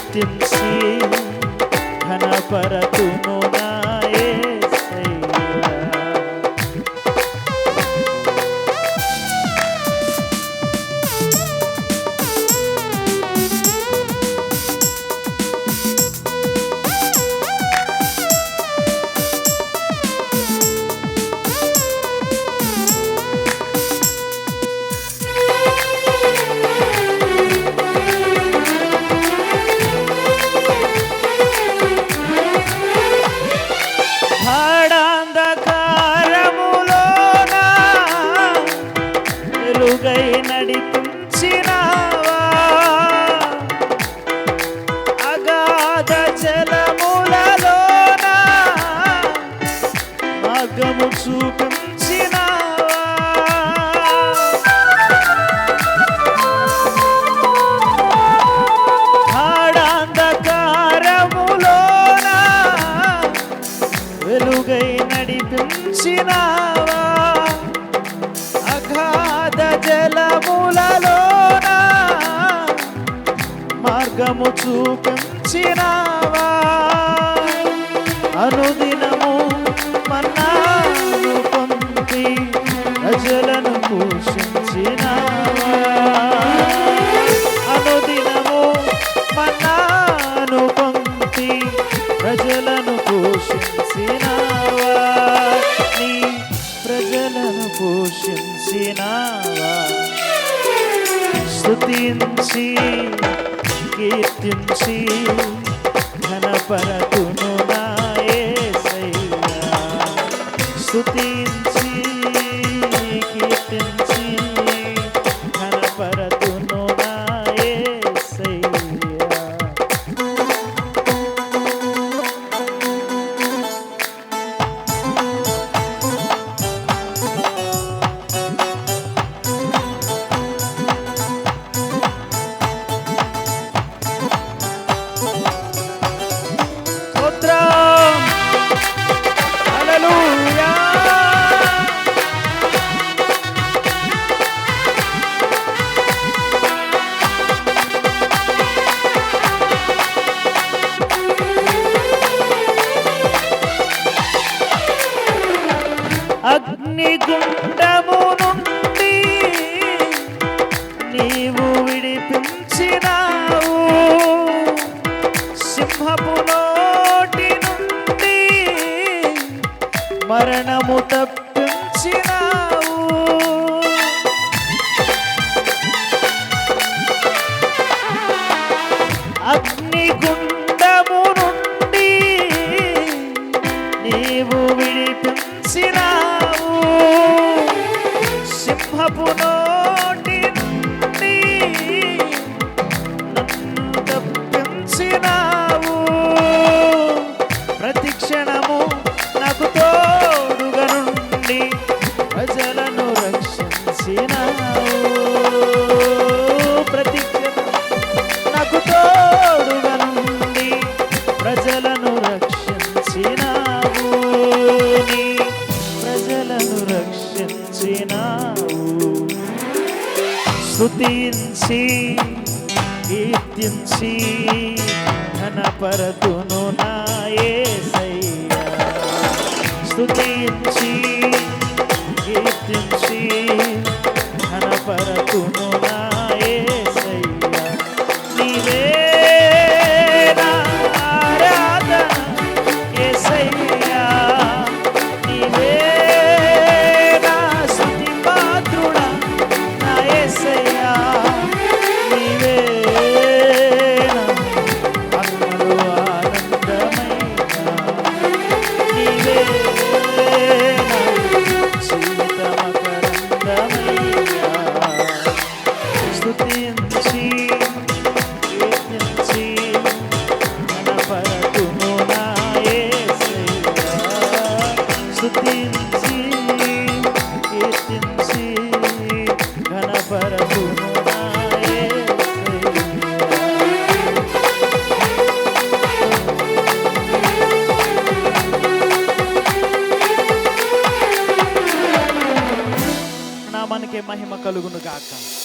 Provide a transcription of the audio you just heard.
స్తుతించి వెలుగై నడిపించినావా అగాధ జలములలోన మార్గము చూపించినావా గాఢాంధకారములోన వెలుగై నడిపించినావా మార్గము చూపించినావా? అనుదినము మన్నాను పొంది ప్రజలను పోషించినావా? అనుదినము మన్నాను పొంది ప్రజలను పోషించినావా? నీ ప్రజలను పోషించినావా? స్తుతించి కీర్తించి ఘనపరతును నాయ యేసయ్యా అగ్నిగుండము నుండి నీవు విడిపించినావు. సింహపు నోటి నుండి మరణము తప్ప తప్పించినావు ప్రతి క్షణము నాకు తోడుగా నుండి ప్రజలను రక్షించినావు. ప్రతి క్షణం నాకు తోడుగా నుండి ప్రజలను రక్షించినావు. నీ ప్రజలను రక్షించినావు. స్తుతించి కీర్తించి ఘనపరతును నా యేసయ్యా స్తుతించి కీర్తించి నామానికి మహిమ కలుగును గాక